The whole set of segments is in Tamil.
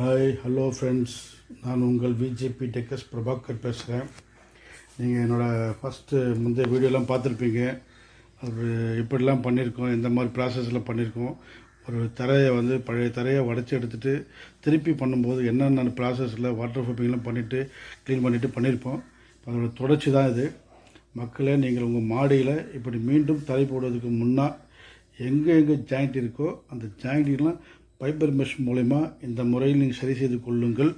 ஹாய் ஹலோ ஃப்ரெண்ட்ஸ் நான் உங்கள் விஜேபி டெக்கஸ் பிரபாகர் பேசுகிறேன் நீங்கள் என்னோடய ஃபஸ்ட்டு முந்தைய வீடியோலாம் பார்த்துருப்பீங்க. அது எப்படிலாம் பண்ணியிருக்கோம் இந்த மாதிரி ப்ராசஸில் பண்ணியிருக்கோம் ஒரு தரையை வந்து பழைய தரையை உடச்சி எடுத்துகிட்டு திருப்பி பண்ணும்போது என்னென்ன ப்ராசஸில் வாட்டர் ப்ரூஃபிங்லாம் பண்ணிவிட்டு க்ளீன் பண்ணிவிட்டு பண்ணியிருப்போம் அதோடய தொடர்ச்சி தான் இது. மக்களே நீங்கள் உங்கள் மாடியில் இப்படி மீண்டும் தரை போடுவதற்கு முன்னால் எங்கே எங்கே ஜாயிண்ட் இருக்கோ அந்த ஜாயிண்ட்லாம் ஃபைபர் மெஷ் மூலிமா இந்த முறையில் நீங்கள் சரி செய்து கொள்ளுங்கள்.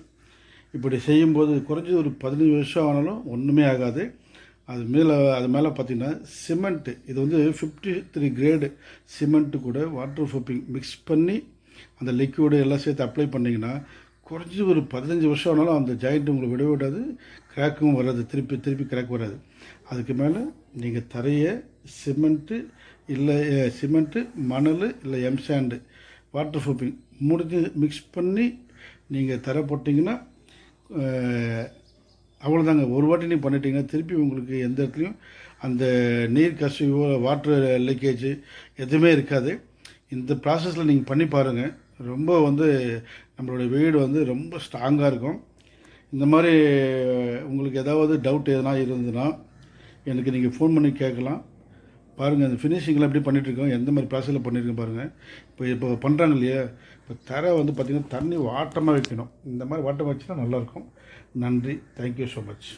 இப்படி செய்யும்போது குறைஞ்சது ஒரு பதினஞ்சு வருஷம் ஆனாலும் ஒன்றுமே ஆகாது. அது மேலே அது மேலே பார்த்தீங்கன்னா சிமெண்ட்டு இது வந்து ஃபிஃப்டி த்ரீ கிரேடு சிமெண்ட்டு கூட வாட்டர் ப்ரூஃபிங் மிக்ஸ் பண்ணி அந்த லிக்விடு எல்லாம் சேர்த்து அப்ளை பண்ணிங்கன்னா குறைஞ்சி ஒரு பதினஞ்சு வருஷம் ஆனாலும் அந்த ஜாயிண்ட் உங்களுக்கு விட விடாது. கிராக்கும் வராது. திருப்பி திருப்பி கிராக் வராது. அதுக்கு மேலே நீங்கள் தரையை சிமெண்ட்டு இல்லை சிமெண்ட்டு மணல் இல்லை எம்சாண்டு வாட்டர் ப்ரூஃபிங் முடிஞ்சு மிக்ஸ் பண்ணி நீங்கள் தர போட்டிங்கன்னா அவ்வளோதாங்க ஒரு வாட்டி நீங்கள் பண்ணிட்டீங்கன்னா திருப்பி உங்களுக்கு எந்த இடத்துலையும் அந்த நீர் கசிவோ வாட்டர் லீக்கேஜ் எதுவுமே இருக்காது. இந்த ப்ராசஸில் நீங்கள் பண்ணி பாருங்கள் ரொம்ப வந்து நம்மளுடைய வீடு வந்து ரொம்ப ஸ்ட்ராங்காக இருக்கும். இந்த மாதிரி உங்களுக்கு ஏதாவது டவுட் எதனா இருந்ததுன்னா எனக்கு நீங்கள் ஃபோன் பண்ணி கேட்கலாம். பாருங்கள் அந்த ஃபினிஷிங்லாம் எப்படி பண்ணிகிட்ருக்கோம் எந்த மாதிரி ப்ராசஸில் பண்ணியிருக்கோம் பாருங்கள் இப்போ இப்போ பண்ணுறாங்க இல்லையா? இப்போ தரை வந்து பார்த்திங்கன்னா தண்ணி வாட்டமாக வைக்கணும். இந்த மாதிரி வாட்டமாக வச்சுன்னா நல்லாயிருக்கும் நன்றி. Thank you so much